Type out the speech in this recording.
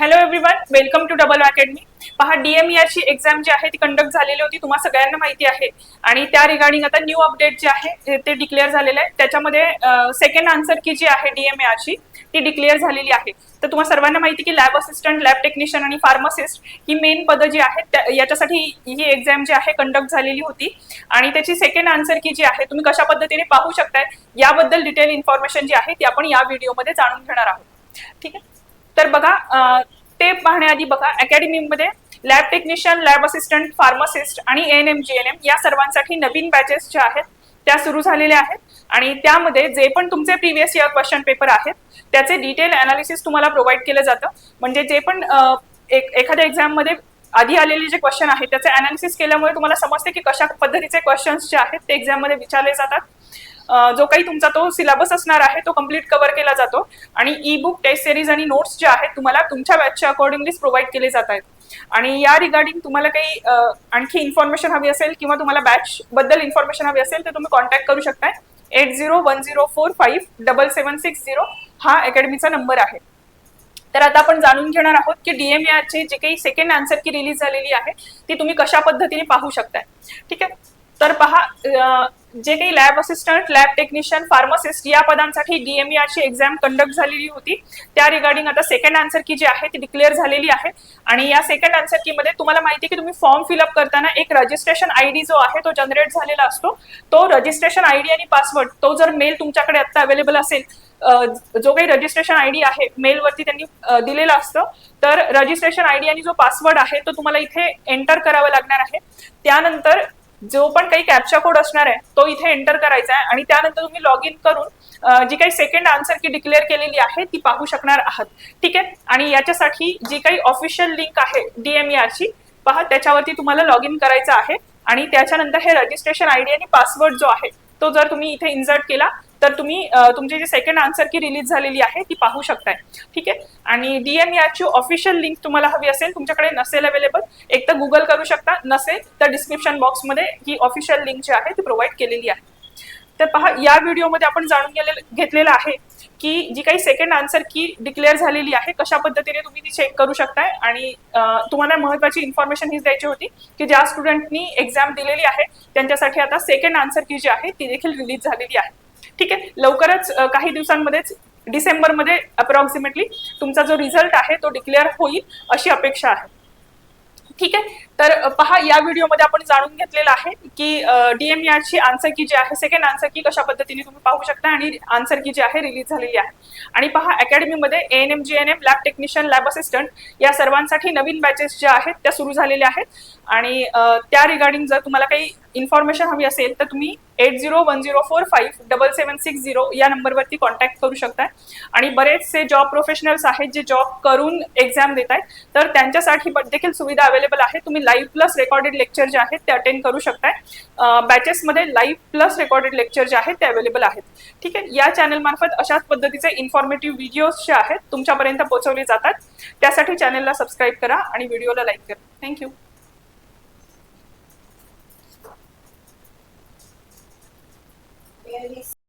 Hello everyone welcome to double academy पहा डीएमईआरची exam जी आहे ती कंडक्ट झालेली होती. तुम्हाला सगळ्यांना माहिती आहे. आणि त्या रिगार्डिंग आता न्यू अपडेट जे आहे ते- ते डिक्लेअर झालेलं आहे. त्याच्यामध्ये सेकंड आन्सर की जी आहे डीएमईआरची ती डिक्लेअर झालेली आहे. तर तुम्हाला सर्वांना माहिती की लॅब असिस्टंट लॅब टेक्निशियन आणि फार्मासिस्ट ही मेन पदं जी आहेत त्या- याच्यासाठी ही एक्झाम जी आहे कंडक्ट झालेली होती. आणि त्याची सेकंड आन्सर की जी आहे तुम्ही कशा पद्धतीने पाहू शकताय याबद्दल डिटेल इन्फॉर्मेशन जी आहे ती आपण या व्हिडिओमध्ये जाणून घेणार आहोत. ठीक आहे? तर बघा ते पाहण्याआधी बघा अकॅडमीमध्ये lab technician lab assistant pharmacist आणि N M G N M या सर्वांसाठी नवीन बॅचेस ज्या आहेत त्या सुरू झालेल्या आहेत. आणि त्यामध्ये जे पण तुमचे प्रिव्हियस इयर क्वेश्चन पेपर आहेत त्याचे डिटेल अनालिसिस तुम्हाला प्रोव्हाइड केलं जातं. म्हणजे जे पण एक एखाद्या एक्झाममध्ये आधी आलेले जे क्वेश्चन आहेत त्याचे अनालिसिस केल्यामुळे तुम्हाला समजते की कशा पद्धतीचे क्वेश्चन्स जे आहेत ते एक्झाममध्ये विचारले जातात. जो काही तुमचा तो सिलेबस असणार आहे तो कंप्लीट कव्हर केला जातो. आणि ई बुक टेस्ट सिरीज आणि नोट्स जे आहेत तुम्हाला तुमच्या बॅचच्या अकॉर्डिंगलीच प्रोव्हाइड केले जात आहेत. आणि या रिगार्डिंग तुम्हाला काही आणखी इन्फॉर्मेशन हवी असेल किंवा तुम्हाला बॅच बद्दल इन्फॉर्मेशन हवी असेल तर तुम्ही कॉन्टॅक्ट करू शकताय. Eight zero one zero four five double seven six zero हा अकॅडमीचा नंबर आहे. तर आता आपण जाणून घेणार आहोत की DMAR जे काही सेकंड आन्सर की रिलीज झालेली आहे ती तुम्ही कशा पद्धतीने पाहू शकताय. ठीक आहे? तर पहा जे काही lab assistant lab technician pharmacist या पदांसाठी डीएमईआरची एक्झाम कंडक्ट झालेली होती. त्या रिगार्डिंग आता सेकंड आन्सर की जी आहे ती डिक्लेअर झालेली आहे. आणि या सेकंड आन्सर की मध्ये तुम्हाला माहिती आहे की तुम्ही फॉर्म फिलअप करताना एक रजिस्ट्रेशन आयडी जो आहे तो जनरेट झालेला असतो. तो रजिस्ट्रेशन आयडी आणि पासवर्ड तो जर मेल तुमच्याकडे आता अवेलेबल असेल जो काही रजिस्ट्रेशन आयडी आहे मेलवरती त्यांनी दिलेलं असतं तर रजिस्ट्रेशन आयडी आणि जो पासवर्ड आहे तो तुम्हाला इथे एंटर करावा लागणार आहे. त्यानंतर जो पण काही कॅप्चा कोड असणार आहे तो इथे एंटर करायचा आहे आणि त्यानंतर तुम्ही लॉग इन करून जी काही सेकंड आन्सर की डिक्लेअर केलेली आहे ती पाहू शकणार आहात. ठीक आहे? आणि याच्यासाठी जी काही ऑफिशियल लिंक आहे डीएमईआरची ची पहा त्याच्यावरती तुम्हाला लॉग इन करायचं आहे. आणि त्याच्यानंतर हे रजिस्ट्रेशन आयडी आणि पासवर्ड जो आहे तो जर तुम्ही इथे इन्सर्ट केला तर तुम्ही तुमची जी सेकंड आन्सर की रिलीज झालेली आहे ती पाहू शकताय. ठीक आहे? आणि DMER ची ऑफिशियल लिंक तुम्हाला हवी असेल तुमच्याकडे नसेल अवेलेबल एक तर गुगल करू शकता. नसेल तर डिस्क्रिप्शन बॉक्समध्ये ही ऑफिशियल लिंक जी आहे ती प्रोव्हाइड केलेली आहे. तर पहा या व्हिडिओमध्ये आपण जाणून गेले घेतलेलं आहे की जी काही सेकंड आन्सर की डिक्लेअर झालेली आहे कशा पद्धतीने तुम्ही ती चेक करू शकताय. आणि तुम्हाला महत्वाची इन्फॉर्मेशन हीच द्यायची होती की ज्या स्टुडंटनी एक्झाम दिलेली आहे त्यांच्यासाठी आता सेकंड आन्सर की जी आहे ती देखील रिलीज झालेली आहे. ठीक आहे? लवकरच काही दिवसांमध्येच डिसेंबरमध्ये अप्रॉक्सिमेटली तुमचा जो रिझल्ट आहे तो डिक्लेअर होईल अशी अपेक्षा आहे. ठीक आहे? तर पहा या व्हिडिओमध्ये आपण जाणून घेतलेलं आहे की डीएमआर ची आन्सर की जी आहे सेकंड आन्सर की कशा पद्धतीने तुम्ही पाहू शकता आणि आन्सर की जी आहे रिलीज झालेली आहे. आणि पहा अकॅडमीमध्ये N M G N M lab technician lab assistant या सर्वांसाठी नवीन बॅचेस ज्या आहेत त्या सुरू झालेल्या आहेत. आणि त्या रिगार्डिंग जर तुम्हाला काही इन्फॉर्मेशन हवी असेल तर तुम्ही eight zero one zero four five double seven six zero या नंबरवरती कॉन्टॅक्ट करू शकताय. आणि बरेचसे जॉब प्रोफेशनल्स आहेत जे जॉब करून एक्झाम देत आहेत तर त्यांच्यासाठी देखील सुविधा अवेलेबल आहे. तुम्ही लाईव्ह प्लस रेकॉर्डेड लेक्चर जे आहेत ते अटेंड करू शकताय. बॅचेसमध्ये लाईव्ह प्लस रेकॉर्डेड लेक्चर जे आहेत ते अवेलेबल आहेत. ठीक आहे? या चॅनलमार्फत अशाच पद्धतीचे इन्फॉर्मेटिव्ह व्हिडिओज जे आहेत तुमच्यापर्यंत पोहोचवले जातात. त्यासाठी चॅनलला सबस्क्राईब करा आणि व्हिडिओला लाईक करा. Thank you communities